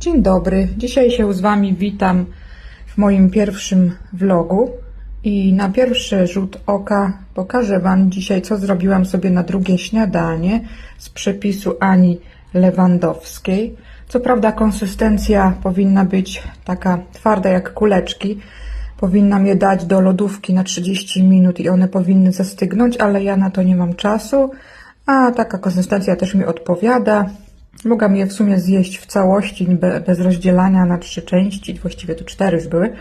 Dzień dobry. Dzisiaj się z Wami witam w moim pierwszym vlogu i na pierwszy rzut oka pokażę Wam dzisiaj, co zrobiłam sobie na drugie śniadanie z przepisu Ani Lewandowskiej. Co prawda konsystencja powinna być taka twarda jak kuleczki. Powinnam je dać do lodówki na 30 minut i one powinny zastygnąć, ale ja na to nie mam czasu, a taka konsystencja też mi odpowiada. Mogłam je w sumie zjeść w całości, be- bez rozdzielania na trzy części, właściwie tu cztery już były.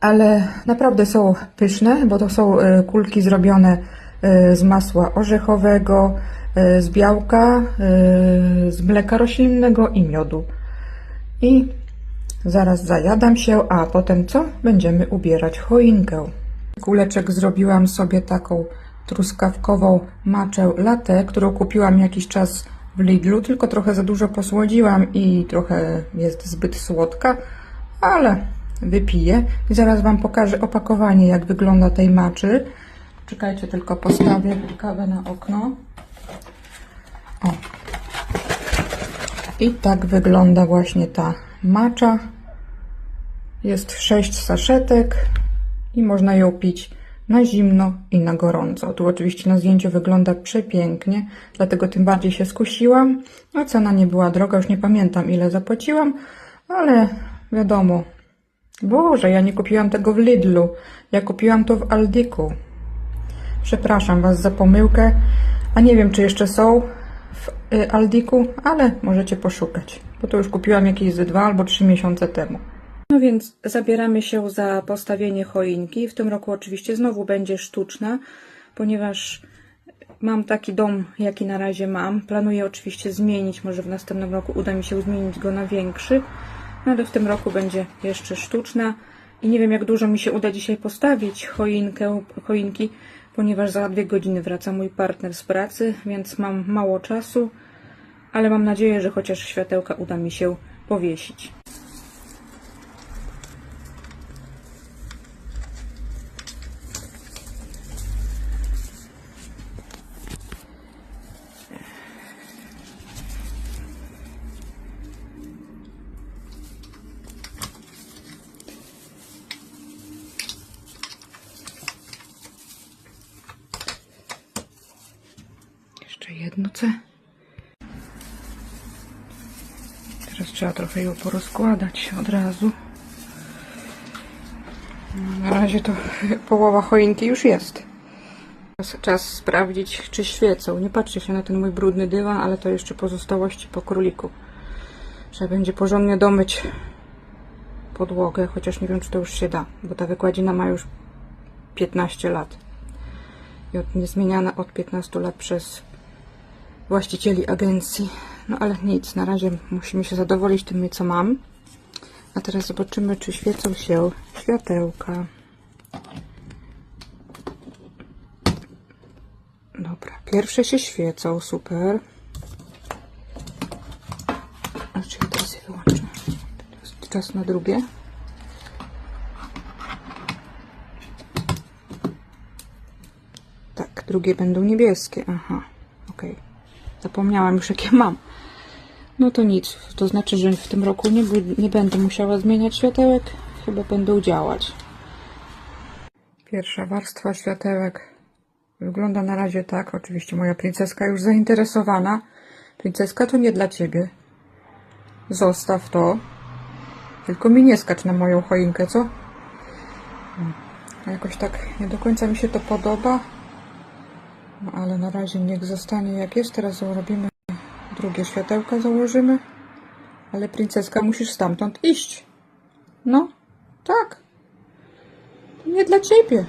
Ale naprawdę są pyszne, bo to są e, kulki zrobione e, z masła orzechowego, e, z białka, z mleka roślinnego i miodu. I zaraz zajadam się, a potem co? Będziemy ubierać choinkę. Kuleczek zrobiłam sobie taką truskawkową maczę latte, którą kupiłam jakiś czas w Lidlu, tylko trochę za dużo posłodziłam i trochę jest zbyt słodka, ale wypiję. I zaraz Wam pokażę opakowanie, jak wygląda tej maczy. Czekajcie, tylko postawię kawę na okno. O. I tak wygląda właśnie ta macza. Jest sześć saszetek i można ją pić na zimno i na gorąco. Tu oczywiście na zdjęciu wygląda przepięknie, dlatego tym bardziej się skusiłam. A cena nie była droga, już nie pamiętam ile zapłaciłam, ale wiadomo. Boże, ja nie kupiłam tego w Lidlu, ja kupiłam to w Aldiku. Przepraszam Was za pomyłkę, a nie wiem czy jeszcze są w y, Aldiku, ale możecie poszukać, bo to już kupiłam jakieś ze dwa albo trzy miesiące temu. No więc zabieramy się za postawienie choinki. W tym roku oczywiście znowu będzie sztuczna, ponieważ mam taki dom, jaki na razie mam. Planuję oczywiście zmienić, może w następnym roku uda mi się zmienić go na większy, no ale w tym roku będzie jeszcze sztuczna. I nie wiem, jak dużo mi się uda dzisiaj postawić choinkę, choinki, ponieważ za dwie godziny wraca mój partner z pracy, więc mam mało czasu, ale mam nadzieję, że chociaż światełka uda mi się powiesić. Jeszcze jedno C. Teraz trzeba trochę ją porozkładać od razu. Na razie to połowa choinki już jest. Czas, czas sprawdzić, czy świecą. Nie patrzcie się na ten mój brudny dywan, ale to jeszcze pozostałości po króliku. Trzeba będzie porządnie domyć podłogę, chociaż nie wiem, czy to już się da, bo ta wykładzina ma już 15 lat. I od, niezmieniana od 15 lat przez właścicieli agencji. No ale nic, na razie musimy się zadowolić tym, co mam. A teraz zobaczymy, czy świecą się światełka. Dobra, pierwsze się świecą, super. Znaczy ja teraz je wyłączę. Czas na drugie. Tak, drugie będą niebieskie. Aha, okej. Zapomniałam już, jakie mam. No to nic. To znaczy, że w tym roku nie, nie będę musiała zmieniać światełek. Chyba będą działać. Pierwsza warstwa światełek wygląda na razie tak. Oczywiście moja princeska już zainteresowana. Princeska to nie dla ciebie. Zostaw to. Tylko mi nie skacz na moją choinkę, co? Hmm. Jakoś tak nie do końca mi się to podoba. Ale na razie niech zostanie jak jest. Teraz zrobimy drugie światełka, założymy. Ale princeska musisz stamtąd iść. No, tak. Nie dla ciebie.